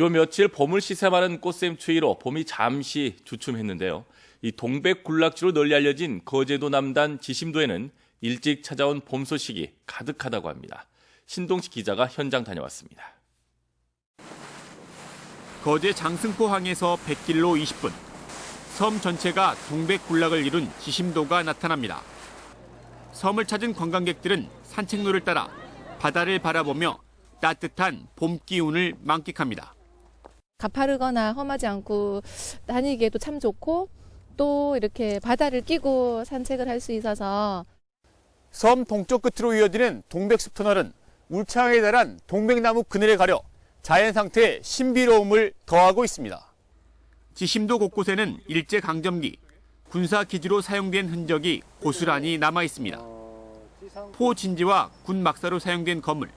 요 며칠 봄을 시샘하는 꽃샘 추위로 봄이 잠시 주춤했는데요. 이 동백 군락지로 널리 알려진 거제도 남단 지심도에는 일찍 찾아온 봄 소식이 가득하다고 합니다. 신동식 기자가 현장 다녀왔습니다. 거제 장승포항에서 100길로 20분. 섬 전체가 동백 군락을 이룬 지심도가 나타납니다. 섬을 찾은 관광객들은 산책로를 따라 바다를 바라보며 따뜻한 봄 기운을 만끽합니다. 가파르거나 험하지 않고 다니기에도 참 좋고 또 이렇게 바다를 끼고 산책을 할 수 있어서 섬 동쪽 끝으로 이어지는 동백숲 터널은 울창하게 자란 동백나무 그늘에 가려 자연 상태의 신비로움을 더하고 있습니다. 지심도 곳곳에는 일제 강점기 군사 기지로 사용된 흔적이 고스란히 남아 있습니다. 포 진지와 군 막사로 사용된 건물,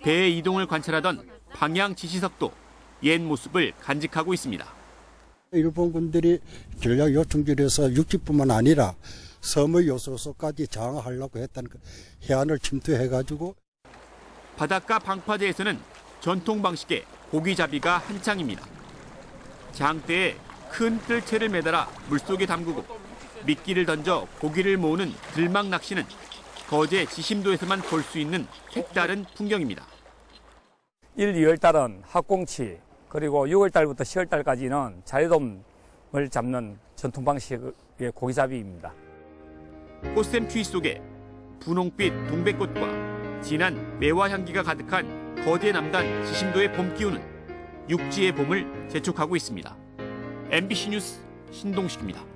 배의 이동을 관찰하던 방향 지시석도 옛 모습을 간직하고 있습니다. 일본군들이 전략 요충지에서 육지뿐만 아니라 섬의 요소소까지 장악하려고 했다는 그 해안을 침투해가지고 바닷가 방파제에서는 전통 방식의 고기잡이가 한창입니다. 장대에 큰 뜰채를 매달아 물속에 담그고 미끼를 던져 고기를 모으는 들막 낚시는 거제 지심도에서만 볼 수 있는 색다른 풍경입니다. 1, 2월 달은 학꽁치, 그리고 6월 달부터 10월 달까지는 자유돔을 잡는 전통 방식의 고기잡이입니다. 꽃샘 추위 속에 분홍빛 동백꽃과 진한 매화 향기가 가득한 거제 남단 지심도의 봄 기운은 육지의 봄을 재촉하고 있습니다. MBC 뉴스 신동식입니다.